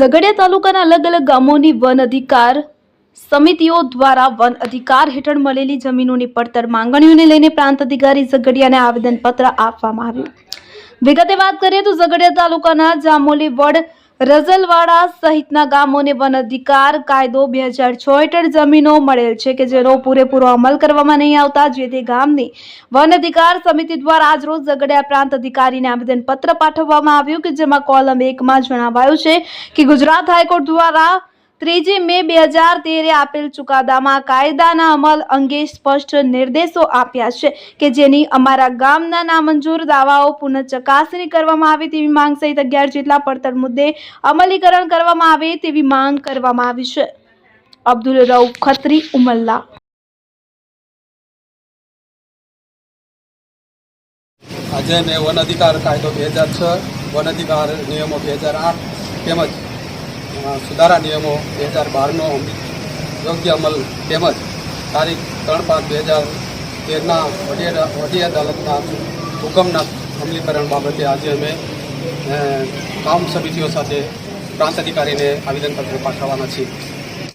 ઝઘડિયા તાલુકાના અલગ અલગ ગામોની વન અધિકાર સમિતિઓ દ્વારા વન અધિકાર હેઠળ મળેલી જમીનોની પડતર માંગણીઓને લઈને પ્રાંત અધિકારી ઝઘડિયાને આવેદનપત્ર આપવામાં આવ્યું. વિગતે વાત કરીએ તો ઝઘડિયા તાલુકાના જામોલી વડ રઝલવાડા સહિતના ગામોને વન અધિકાર કાયદો બે હજાર છ હેઠળ જમીનો મળેલ છે કે જેનો પૂરેપૂરો અમલ કરવામાં નહીં આવતા, જે તે ગામની વન અધિકાર સમિતિ દ્વારા આજરોજ ઝઘડિયા પ્રાંત અધિકારીને આવેદનપત્ર પાઠવવામાં આવ્યું કે જેમાં કોલમ એકમાં જણાવાયું છે કે ગુજરાત હાઈકોર્ટ દ્વારા ત્રીજી મે બે હજાર તેરે આપેલ ચુકાદામાં કાયદાના અમલ અંગે સ્પષ્ટ નિર્દેશો આપ્યા છે કે જેની અમારા ગામના નામંજૂર દાવાઓ પુનઃ ચકાસણી કરવામાં આવે તેવી માંગ સહિત અગિયાર જેટલા પડતર મુદ્દે અમલીકરણ કરવામાં આવે તેવી માંગ કરવામાં આવી છે. અબ્દુલ રઉફ ખત્રી, ઉમલ્લા. આજે મેં વન અધિકાર કાયદો બે હજાર છ, વન અધિકાર નિયમો બે હજાર આઠ તેમજ સુધારા નિયમો બે હજાર બારનો યોગ્ય અમલ તેમજ તારીખ ત્રણ પાંચ બે હજાર તેરના વડી અદા- વડી અદાલતના હુકમના અમલીકરણ બાબતે આજે અમે કામ સમિતિઓ સાથે પ્રાંત અધિકારીને આવેદનપત્ર પાઠવવાના છીએ.